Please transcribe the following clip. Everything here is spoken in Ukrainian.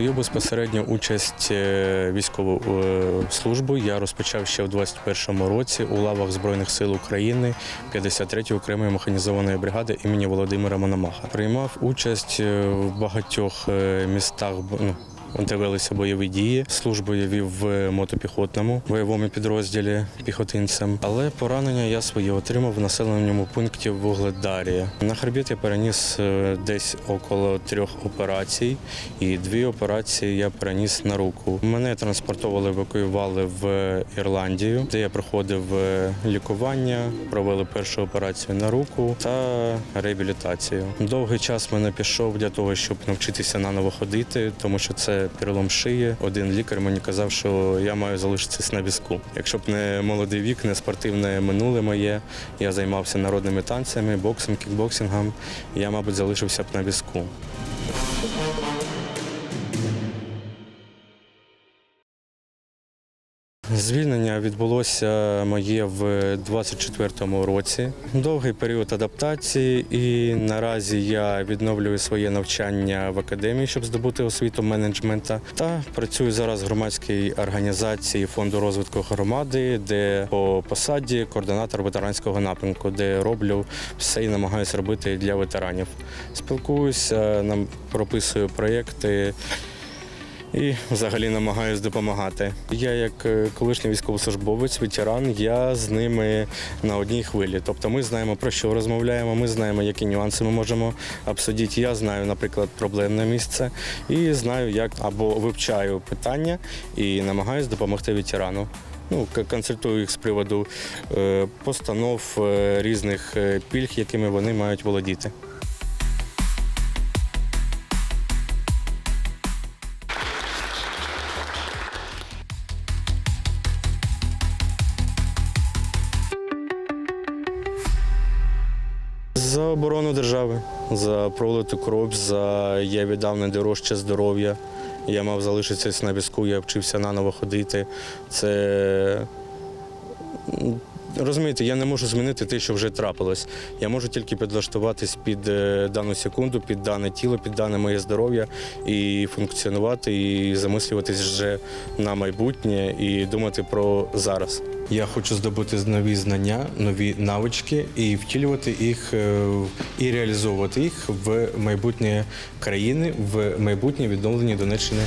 Свою безпосередню участь е, військову е, службу я розпочав ще в 21-му році у лавах Збройних сил України 53-ї окремої механізованої бригади імені Володимира Мономаха. Приймав участь е, в багатьох містах. Ну, де велися бойові дії. Службу я вів в мотопіхотному бойовому підрозділі піхотинцем. Але поранення я своє отримав в населеному пункті Вугледарія. На хребет я переніс е, десь около трьох операцій, і дві операції я переніс на руку. Мене транспортовували, евакуювали в Ірландію, де я проходив е, лікування, провели першу операцію на руку та реабілітацію. Довгий час мене пішов для того, щоб навчитися наново ходити, тому що це перелом шиї. Один лікар мені казав, що я маю залишитися на візку. Якщо б не молодий вік, не спортивне минуле моє, я займався народними танцями, боксом, кікбоксингом, я, мабуть, залишився б на візку. Звільнення відбулося моє в 24-му році. Довгий період адаптації, і наразі я відновлюю своє навчання в академії, щоб здобути освіту менеджмента. Та працюю зараз в громадській організації фонду розвитку громади, де по посаді координатор ветеранського напрямку, де роблю все і намагаюся робити для ветеранів. Спілкуюся, нам прописую проєкти і взагалі намагаюсь допомагати. Я, як е, колишній військовослужбовець, ветеран, я з ними на одній хвилі. Тобто ми знаємо про що розмовляємо, ми знаємо, які нюанси ми можемо обсудити. Я знаю, наприклад, проблемне місце і знаю, як або вивчаю питання і намагаюсь допомогти ветерану. Ну, консультую їх з приводу е, постанов е, різних пільг, якими вони мають володіти. За оборону держави, за пролиту кров, за я віддав найдорожче здоров'я. Я мав залишитися на візку, я вчився наново ходити. Це розумієте, я не можу змінити те, що вже трапилось. Я можу тільки підлаштуватись під е, дану секунду, під дане тіло, під дане моє здоров'я і функціонувати, і замислюватись вже на майбутнє і думати про зараз. Я хочу здобути нові знання, нові навички і втілювати їх е, і реалізовувати їх в майбутнє країни, в майбутнє відновлення Донеччини.